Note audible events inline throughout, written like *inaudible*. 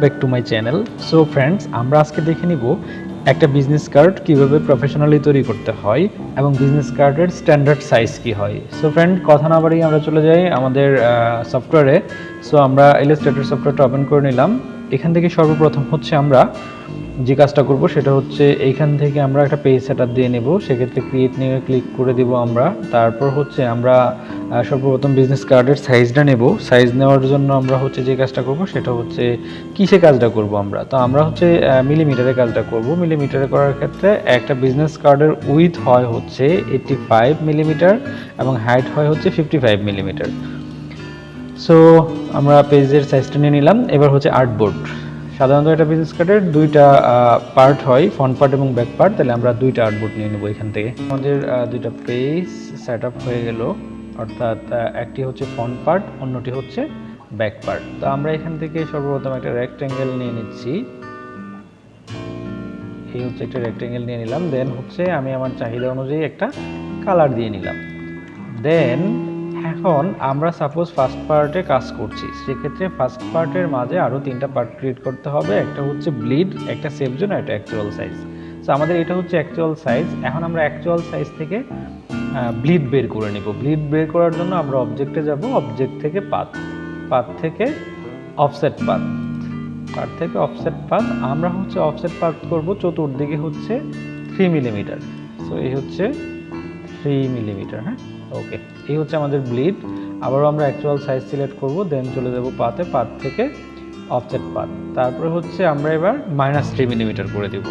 Back to my channel so friends আমরা আজকে দেখে নিব একটা বিজনেস কার্ড কীভাবে প্রফেশনালি তৈরি করতে হয় এবং বিজনেস কার্ডের স্ট্যান্ডার্ড সাইজ কি হয়। সো ফ্রেন্ড কথা না বাড়িয়ে আমরা চলে যাই আমাদের সফটওয়্যারে সো আমরা ইলাস্ট্রেটর সফটওয়্যারটা ওপেন করে নিলাম। এখান থেকে সর্বপ্রথম হচ্ছে আমরা যে কাজটা করব সেটা হচ্ছে এইখান থেকে আমরা একটা পেজ সেট দিয়ে নেব। সেক্ষেত্রে ক্রিয়েট নিয়ে ক্লিক করে দিব আমরা। তারপর হচ্ছে আমরা সর্বপ্রথম বিজনেস কার্ডের সাইজটা নেব। সাইজ নেওয়ার জন্য আমরা হচ্ছে যে কাজটা করব সেটা হচ্ছে কিসে কাজটা করব আমরা? তো আমরা হচ্ছে মিলিমিটারে কাজটা করব। মিলিমিটারে করার ক্ষেত্রে একটা বিজনেস কার্ডের উইথ হয় হচ্ছে এইটটি ফাইভ মিলিমিটার এবং হাইট হয় হচ্ছে ফিফটি ফাইভ মিলিমিটার সো আমরা পেজের সাইজটা নিয়ে নিলাম। এবার হচ্ছে আর্টবোর্ড সাধারণত একটা বিজনেস কার্ডের দুইটা পার্ট হয় ফ্রন্ট পার্ট এবং ব্যাক পার্ট তাহলে আমরা দুইটা আর্টবোর্ড নিয়ে নেব এখান থেকে। আমাদের দুইটা পেজ সেট আপ হয়ে গেল, অর্থাৎ একটি হচ্ছে ফ্রন্ট পার্ট অন্যটি হচ্ছে ব্যাক পার্ট তো আমরা এখান থেকে সর্বপ্রথম একটা রেক্ট্যাঙ্গেল নিয়ে নিচ্ছি। এই হচ্ছে একটা রেক্ট্যাঙ্গেল নিয়ে নিলাম দেন হচ্ছে আমি আমার চাহিদা অনুযায়ী একটা কালার দিয়ে নিলাম। দেন এখন আমরা সাপোজ ফার্স্ট পার্টে কাজ করছি, সেক্ষেত্রে ফার্স্ট পার্টের মাঝে আরও তিনটা পার্ট ক্রিয়েট করতে হবে, একটা হচ্ছে ব্লিড একটা সেফ জোন একটা অ্যাকচুয়াল সাইজ সো আমাদের এটা হচ্ছে অ্যাকচুয়াল সাইজ এখন আমরা অ্যাকচুয়াল সাইজ থেকে ব্লিড বের করে নিব। ব্লিড বের করার জন্য আমরা অবজেক্টে যাব অবজেক্ট থেকে পাত পাত থেকে অফসেট পাত। পাত থেকে অফসেট পাত, আমরা হচ্ছে অফসেট পাত করব, চতুর্দিকে হচ্ছে থ্রি মিলিমিটার সো এই হচ্ছে থ্রি মিলিমিটার হ্যাঁ? ওকে এই হচ্ছে আমাদের ব্লিড আবারও আমরা অ্যাকচুয়াল সাইজ সিলেক্ট করব দেন চলে যাব পাতে, পাত থেকে অফসেট পাত। তারপরে হচ্ছে আমরা এবার মাইনাস থ্রি মিলিমিটার করে দিব।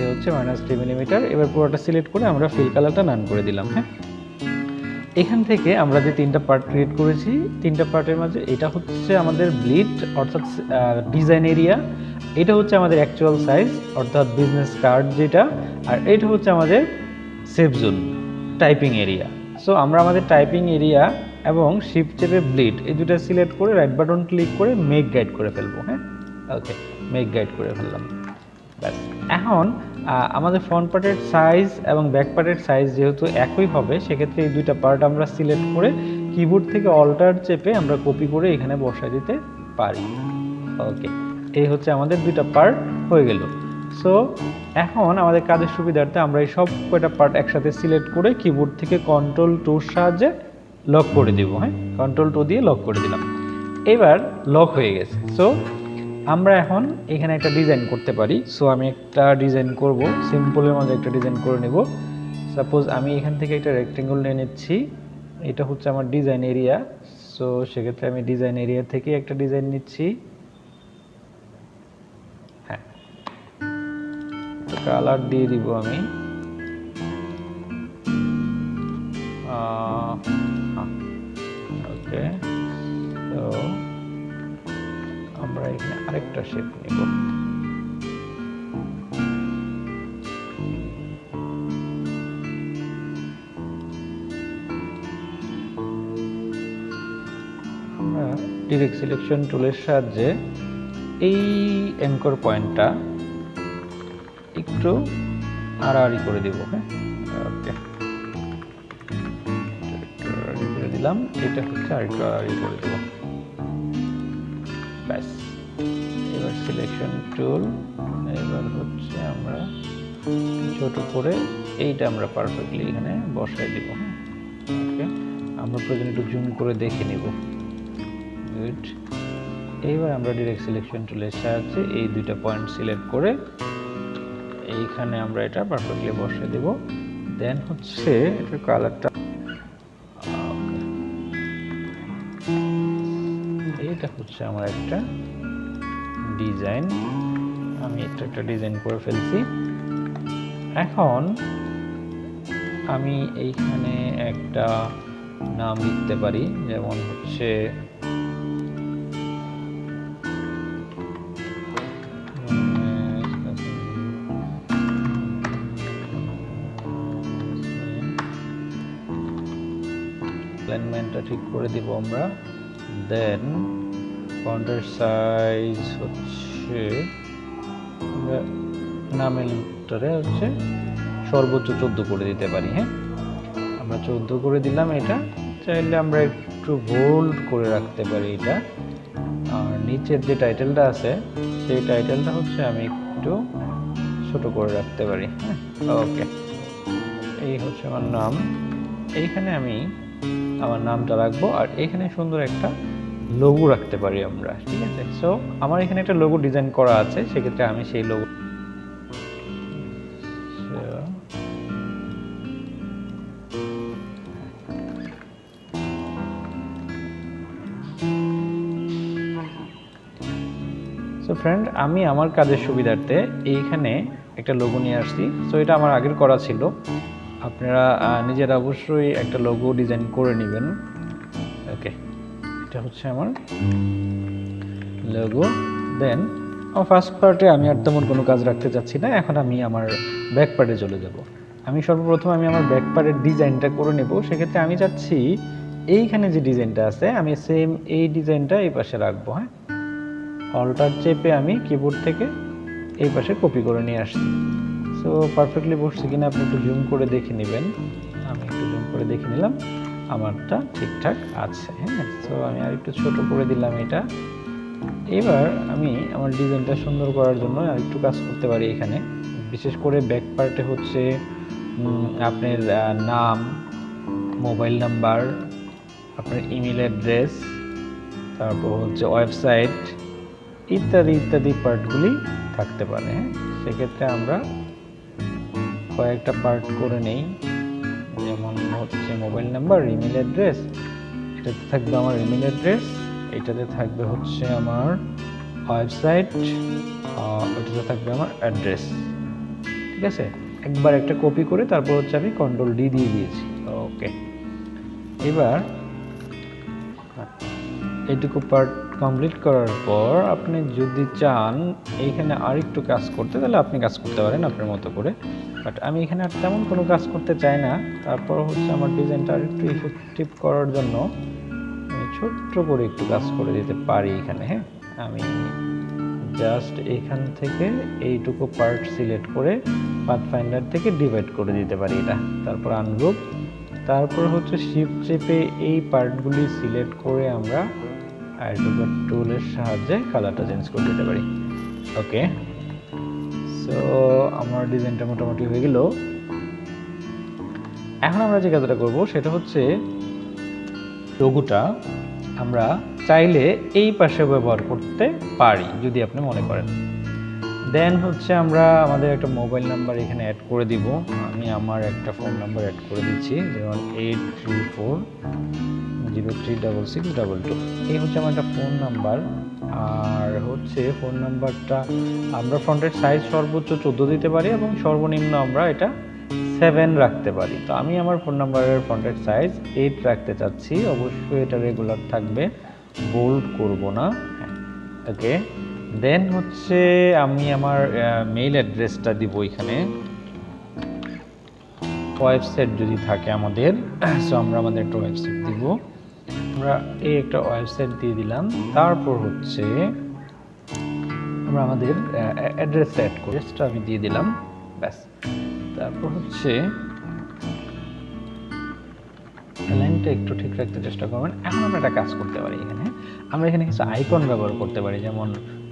এ হচ্ছে মাইনাস থ্রি মিলিমিটার এবার পুরোটা সিলেক্ট করে আমরা ফিল কালারটা নান করে দিলাম হ্যাঁ? এখান থেকে আমরা যে তিনটা পার্ট ক্রিয়েট করেছি, তিনটা পার্টের মাঝে এটা হচ্ছে আমাদের ব্লিড অর্থাৎ ডিজাইন এরিয়া এটা হচ্ছে আমাদের অ্যাকচুয়াল সাইজ অর্থাৎ বিজনেস কার্ড যেটা, আর এটা হচ্ছে আমাদের safe zone typing area so আমরা আমাদের টাইপিং এরিয়া এবং শিপ চেপে ব্লিড এই দুটো সিলেক্ট করে রাইট বাটন ক্লিক করে মেক গাইড করে ফেলব হ্যাঁ? ওকে মেক গাইড করে ফেললাম। ব্যাস। এখন আমাদের ফ্রন্ট পার্টের সাইজ এবং ব্যাক পার্টের সাইজ যেহেতু একই হবে, সেক্ষেত্রে এই দুইটা পার্ট আমরা সিলেক্ট করে কিবোর্ড থেকে অল্টার চেপে আমরা কপি করে এখানে বসায় দিতে পারি। ওকে এই হচ্ছে আমাদের দুইটা পার্ট হয়ে গেল। সো এখন আমাদের কাজের সুবিধার্থে আমরা এই সব কয়টা পার্ট একসাথে সিলেক্ট করে কিবোর্ড থেকে কন্ট্রোল টুর সাহায্যে লক করে দিব হ্যাঁ? কন্ট্রোল টু দিয়ে লক করে দিলাম। এবার লক হয়ে গেছে। সো আমরা এখন এখানে একটা ডিজাইন করতে পারি। সো আমি একটা ডিজাইন করব সিম্পলের মধ্যে একটা ডিজাইন করে নেব। সাপোজ আমি এখান থেকে একটা রেক্টেঙ্গল নিয়ে নিচ্ছি। এটা হচ্ছে আমার ডিজাইন এরিয়া সো সেক্ষেত্রে আমি ডিজাইন এরিয়া থেকে একটা ডিজাইন নিচ্ছি। কালার দিয়ে দিব আমি। ওকে, তো আমরা এখানে আরেকটা শেপ নিব। ডিরেক্ট সিলেকশন টুলের সাহায্যে এই অ্যাঙ্কর পয়েন্টটা একটু আড়াআড়ি করে দেবো হ্যাঁ? ওকে। করে দিলাম। এটা হচ্ছে আড়াআড়ি করে ব্যাস। এবার সিলেকশন টুল এবার হচ্ছে আমরা ছোট করে এইটা আমরা পারফেক্টলি এখানে বসাই দিব ওকে। আমরা প্রয়োজন একটু জুম করে দেখে নিব। গুড এইবার আমরা ডিরেক্ট সিলেকশন টুলের সাহায্যে এই দুইটা পয়েন্ট সিলেক্ট করে এইখানে আমরা এটা পারফেক্টলি বসিয়ে দেব। দেন হচ্ছে এটার কালারটা এটা হচ্ছে আমার একটা ডিজাইন আমি এটা একটা ডিজাইন করে ফেলছি। এখন আমি এইখানে একটা নাম লিখতে পারি, যেমন হচ্ছে অ্যালাইনমেন্টটা ঠিক করে দিব আমরা। দেন ফন্টের সাইজ হচ্ছে, আমরা হচ্ছে সর্বোচ্চ চোদ্দ করে দিতে পারি হ্যাঁ? আমরা চোদ্দ করে দিলাম এটা। চাইলে আমরা একটু বোল্ড করে রাখতে পারি এটা। আর নিচের যে টাইটেলটা আছে, সেই টাইটেলটা হচ্ছে আমি একটু ছোট করে রাখতে পারি হ্যাঁ? ওকে এই হচ্ছে আমার নাম। এইখানে আমি আমার নামটা রাখব আর এখানে সুন্দর একটা লোগো রাখতে পারি আমরা, ঠিক আছে? সো আমার এখানে একটা লোগো ডিজাইন করা আছে, সেক্ষেত্রে আমি সেই লোগো সো ফ্রেন্ড আমি আমার কাজের সুবিধার্থে এইখানে একটা লোগো নিয়ে আসছি। সো এটা আমার আগের করা ছিল। আপনারা নিজেরা অবশ্যই একটা লোগো ডিজাইন করে নেবেন। ওকে এটা হচ্ছে আমার লোগো দেন আমার ফার্স্ট পার্টে আমি আর তেমন কোনো কাজ রাখতে চাচ্ছি না। এখন আমি আমার ব্যাক পার্টে চলে যাব। আমি সর্বপ্রথম আমি আমার ব্যাক পার্টের ডিজাইনটা করে নেব। সেক্ষেত্রে আমি চাচ্ছি এইখানে যে ডিজাইনটা আছে, আমি সেম এই ডিজাইনটা এই পাশে রাখব হ্যাঁ? অল্টার চেপে আমি কিবোর্ড থেকে এই পাশে কপি করে নিয়ে আসছি। সো পারফেক্টলি বসছে কিনা আপনি একটু জুম করে দেখে নেবেন। আমি একটু জুম করে দেখে নিলাম। আমারটা ঠিকঠাক আছে হ্যাঁ? সো আমি আর একটু ছোট করে দিলাম এটা। এবার আমি আমার ডিজাইনটা সুন্দর করার জন্য আর একটু কাজ করতে পারি এখানে। বিশেষ করে ব্যাক পার্টে হচ্ছে আপনার নাম মোবাইল নাম্বার আপনার ইমেল অ্যাড্রেস তারপর হচ্ছে ওয়েবসাইট ইত্যাদি ইত্যাদি পার্টগুলি থাকতে পারে হ্যাঁ? সেক্ষেত্রে আমরা কয়েকটা পার্ট করে নেই। যেমন হচ্ছে মোবাইল নাম্বার ইমেল অ্যাড্রেস এটাতে থাকবে আমার ইমেল অ্যাড্রেস এটাতে থাকবে হচ্ছে আমার ওয়েবসাইট এটাতে থাকবে আমার অ্যাড্রেস ঠিক আছে? একবার একটা কপি করে তারপর হচ্ছে আমি কন্ট্রোল ডি দিয়ে দিয়েছি। ওকে এবার এইটুকু পার্ট কমপ্লিট করার পর আপনি যদি চান এইখানে আরেকটু কাজ করতে তাহলে আপনি কাজ করতে পারেন আপনার মতো করে। বাট আমি এখানে আর তেমন কোনো কাজ করতে চাই না। তারপর হচ্ছে আমার ডিজাইনটা আর একটু ইফেক্টিভ করার জন্য আমি ছোট্ট করে একটু কাজ করে দিতে পারি এখানে হ্যাঁ? আমি জাস্ট এখান থেকে এইটুকু পার্ট সিলেক্ট করে পাথ ফাইন্ডার থেকে ডিভাইড করে দিতে পারি এটা। তারপর আনগ্রুপ তারপর হচ্ছে শিফট চেপে এই পার্টগুলি সিলেক্ট করে আমরা আইডোবার টুলের সাহায্যে কালারটা চেঞ্জ করে দিতে পারি। ওকে সো আমার ডিজাইনটা মোটামুটি হয়ে গেল। এখন আমরা যে কাজটা করব, সেটা হচ্ছে লোগোটা আমরা চাইলে এই পাশে ব্যবহার করতে পারি, যদি আপনি মনে করেন। দেন হচ্ছে আমরা আমাদের একটা মোবাইল নাম্বার এখানে অ্যাড করে দিব। আমি আমার একটা ফোন নাম্বার অ্যাড করে দিচ্ছি, যেমন eight three four zero three double six double two এই হচ্ছে আমার একটা ফোন নাম্বার আর হচ্ছে ফোন নাম্বারটা আমরা ফ্রন্টের সাইজ সর্বোচ্চ চোদ্দ দিতে পারি এবং সর্বনিম্ন আমরা এটা সেভেন রাখতে পারি। তো আমি আমার ফোন নাম্বারের ফ্রন্টের সাইজ এইট রাখতে চাচ্ছি। অবশ্যই এটা রেগুলার থাকবে বোল্ড করব না। ওকে দেন হচ্ছে আমি আমার মেইল অ্যাড্রেসটা দিব এখানে। ওয়েবসাইট যদি থাকে আমাদের *clears throat* সো আমরা আমাদের একটা ওয়েবসাইট দিব। আমরা এই একটা ওয়েবসাইট দিয়ে দিলাম। তারপর হচ্ছে আমরা আমাদের অ্যাড্রেস অ্যাড করে। সেটা আমি দিয়ে দিলাম। ব্যাস। তারপর হচ্ছে লাইনটা একটু ঠিক রাখতে চেষ্টা করবেন এখন আমরা একটা কাজ করতে পারি এখানে। আমরা এখানে কিছু আইকন ব্যবহার করতে পারি। যেমন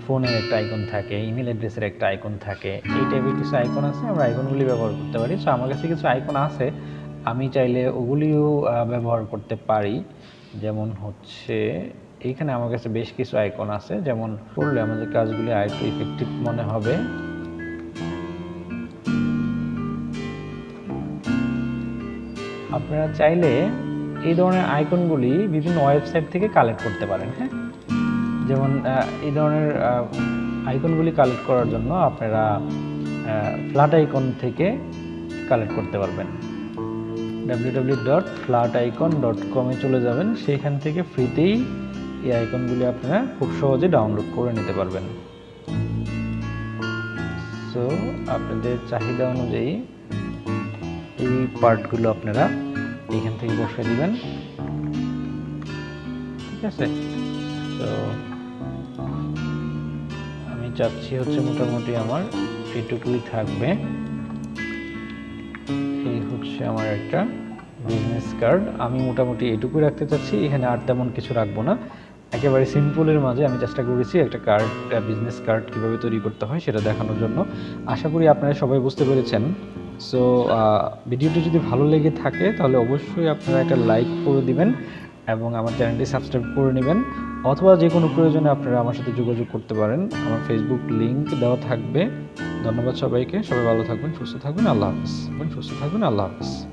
ফোনের একটা আইকন থাকে ইমেল অ্যাড্রেসের একটা আইকন থাকে। এই টাইপের কিছু আইকন আছে, আমরা আইকনগুলি ব্যবহার করতে পারি। সো আমার কাছে কিছু আইকন আছে। আমি চাইলে ওগুলিও ব্যবহার করতে পারি। যেমন হচ্ছে, এইখানে আমার কাছে বেশ কিছু আইকন আছে, যেমন করলে আমাদের কাজগুলি আরেকটু ইফেক্টিভ মনে হবে। আপনারা চাইলে এই ধরনের আইকনগুলি বিভিন্ন ওয়েবসাইট থেকে কালেক্ট করতে পারেন হ্যাঁ? যেমন এই ধরনের আইকনগুলি কালেক্ট করার জন্য আপনারা ফ্ল্যাট আইকন থেকে কালেক্ট করতে পারবেন। W dot flat icon dot কমে চলে যাবেন। সেইখান থেকে ফ্রিতেই এই আইকনগুলি আপনারা খুব সহজে ডাউনলোড করে নিতে পারবেন। সো আপনাদের চাহিদা অনুযায়ী এই পার্টগুলো আপনারা এখান থেকে বসে দিবেন। ঠিক আছে? তো আমি চাচ্ছি হচ্ছে মোটামুটি আমার এইটুকুই থাকবে। হচ্ছে আমার একটা বিজনেস কার্ড আমি মোটামুটি এটুকুই রাখতে চাচ্ছি, এখানে আর তেমন কিছু রাখব না। একেবারে সিম্পলের মাঝে আমি চেষ্টা করেছি একটা কার্ড বিজনেস কার্ড কীভাবে তৈরি করতে হয় সেটা দেখানোর জন্য। আশা করি আপনারা সবাই বুঝতে পেরেছেন। সো ভিডিওটি যদি ভালো লেগে থাকে, তাহলে অবশ্যই আপনারা একটা লাইক করে দিবেন এবং আমার চ্যানেলটি সাবস্ক্রাইব করে নেবেন। অথবা যে কোনো প্রয়োজনে আপনারা আমার সাথে যোগাযোগ করতে পারেন। আমার ফেসবুক লিঙ্ক দেওয়া থাকবে। ধন্যবাদ সবাইকে। সবাই ভালো থাকবেন সুস্থ থাকবেন আল্লাহ হাফিজ। সুস্থ থাকবেন আল্লাহ হাফিজ।